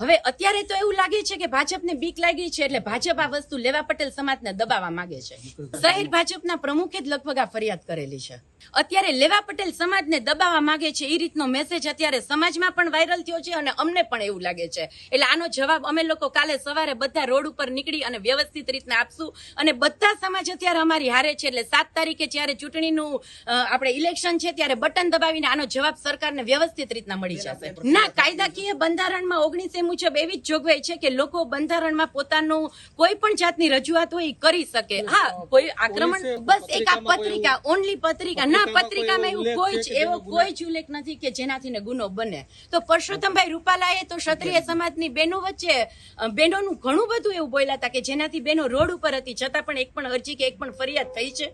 હવે અત્યારે તો એવું લાગે છે કે ભાજપને બીક લાગી છે એટલે ભાજપ આ વસ્તુ લેવા પટેલ સમાજને દબાવવા માંગે છે. શહેર ભાજપના પ્રમુખે જ લગભગ આ ફરિયાદ કરેલી છે. અત્યારે લેવા પટેલ સમાજને દબાવવા માંગે છે એ રીતનો મેસેજ અત્યારે સમાજમાં પણ વાયરલ થયો છે અને અમને પણ એવું લાગે છે. એટલે આનો જવાબ અમે લોકો કાલે સવારે બધા રોડ ઉપર નીકળી અને વ્યવસ્થિત રીતના આપશું. અને બધા સમાજ અત્યારે અમારી હારે છે એટલે સાત તારીખે જ્યારે ચૂંટણીનું આપણે ઇલેક્શન છે ત્યારે બટન દબાવીને આનો જવાબ સરકારને વ્યવસ્થિત રીતના મળી જશે. ના કાયદાકીય બંધારણમાં ઓગણીસે મુજબ એવી જ જોગવાઈ છે કે લોકો બંધારણમાં પોતાનું કોઈ પણ જાતની રજૂઆત હોય કરી શકે. હા કોઈ આક્રમણ બસ એક આ પત્રિકા ઓનલી પત્રિકા. ના પત્રિકામાં એવું કોઈ જ એવો કોઈ જ ઉલ્લેખ નથી કે જેનાથી ગુનો બને. તો પરસોત્તમભાઈ રૂપાલાએ તો ક્ષત્રિય સમાજની બહેનો વચ્ચે બહેનોનું ઘણું બધું એવું બોલ્યા હતા કે જેનાથી બહેનો રોડ ઉપર હતી છતાં પણ એક પણ અરજી કે એક પણ ફરિયાદ થઈ છે?